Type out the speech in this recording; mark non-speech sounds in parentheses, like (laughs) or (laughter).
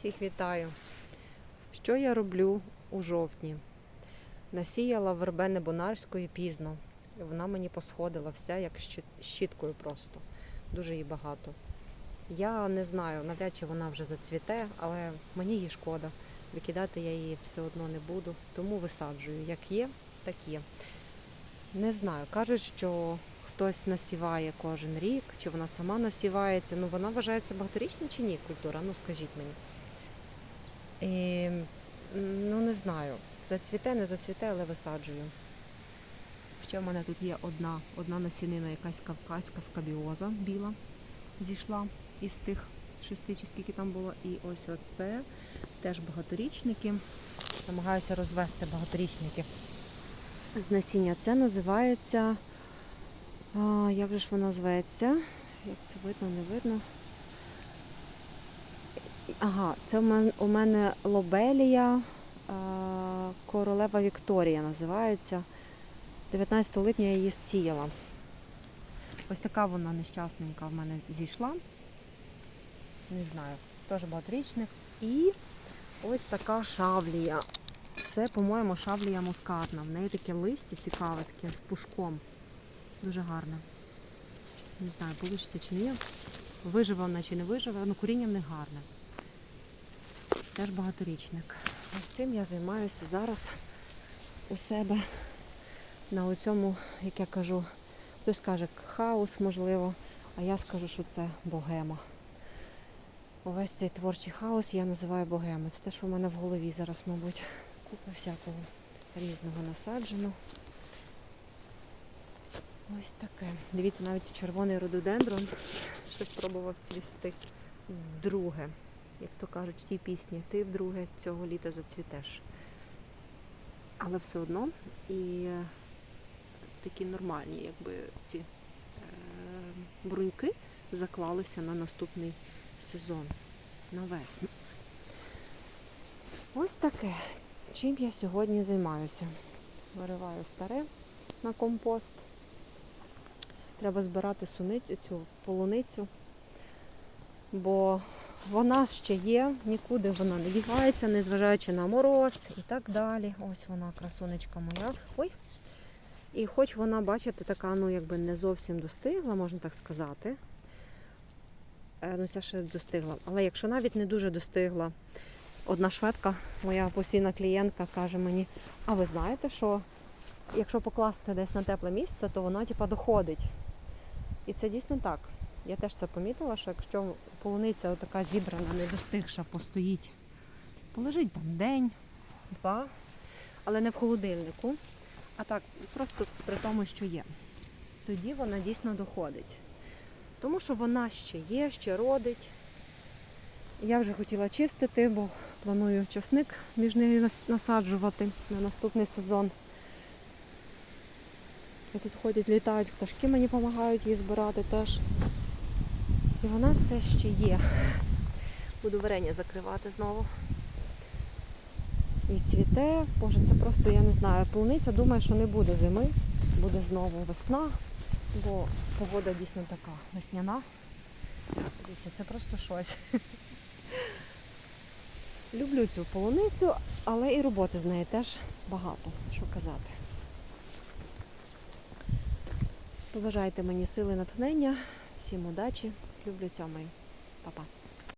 Всіх вітаю. Що я роблю у жовтні? Насіяла вербени бонарської пізно. Вона мені посходила вся як щіткою просто. Дуже її багато. Я не знаю, навряд чи вона вже зацвіте, але мені її шкода. Викидати я її все одно не буду, тому висаджую. Як є, так є. Не знаю. Кажуть, що хтось насіває кожен рік, чи вона сама насівається. Ну, вона вважається багаторічна чи ні культура? Ну скажіть мені. І, ну не знаю. Зацвіте, не зацвіте, але висаджую. Ще в мене тут є одна, одна насінина, якась кавказька скабіоза біла зійшла із тих шести чи скільки там було. І ось оце теж багаторічники. Намагаюся розвести багаторічники з насіння. Це називається. А, як же ж воно зветься? Як це видно, не видно. Ага, це у мене, лобелія королева Вікторія називається. 19 липня я її сіяла. Ось така вона нещасненька в мене зійшла. Не знаю, теж багаторічник. І ось така шавлія. Це, по-моєму, шавлія мускатна. В неї таке листя цікаве, таке з пушком. Дуже гарне. Не знаю, вийде чи ні. Виживе вона чи не виживе, ну коріння в них гарне. Теж багаторічник. Ось цим я займаюся зараз у себе на оцьому, як я кажу, хтось каже хаос, можливо, а я скажу, що це богема. Увесь цей творчий хаос я називаю богема. Це те, що в мене в голові зараз, мабуть. Купа всякого різного насаджено. Ось таке. Дивіться, навіть червоний рододендрон щось пробував цвісти. Друге, як то кажуть в тій пісні, ти вдруге цього літа зацвітеш. Але все одно і е, такі нормальні, якби ці е, бруньки заклалися на наступний сезон, на весну. Ось таке. Чим я сьогодні займаюся? Вириваю старе на компост. Треба збирати суницю, цю полуницю, бо вона ще є, нікуди вона не дівається, незважаючи на мороз і так далі. Ось вона, красунечка моя. Ой. І хоч вона, бачите, така, ну, якби не зовсім достигла, можна так сказати. Е, Ну, ця ще достигла. Але якщо навіть не дуже достигла, одна шведка, моя постійна клієнтка, каже мені: а ви знаєте, що якщо покласти десь на тепле місце, то вона типа доходить. І це дійсно так. Я теж це помітила, що якщо полуниця така зібрана, не достигша, постоїть, полежить там день, два, але не в холодильнику, а так, просто при тому, що є. Тоді вона дійсно доходить. Тому що вона ще є, ще родить. Я вже хотіла чистити, бо планую часник між нею насаджувати на наступний сезон. І тут ходять, літають, пташки мені допомагають її збирати теж. І вона все ще є. Буду варення закривати знову. І цвіте. Боже, це просто, я не знаю, полуниця думає, що не буде зими, буде знову весна, бо погода дійсно така весняна. Дивіться, це просто щось. (laughs) Люблю цю полуницю, але і роботи з нею теж багато, що казати. Побажайте мені сили натхнення, всім удачі, люблю цьомаю. Па-па.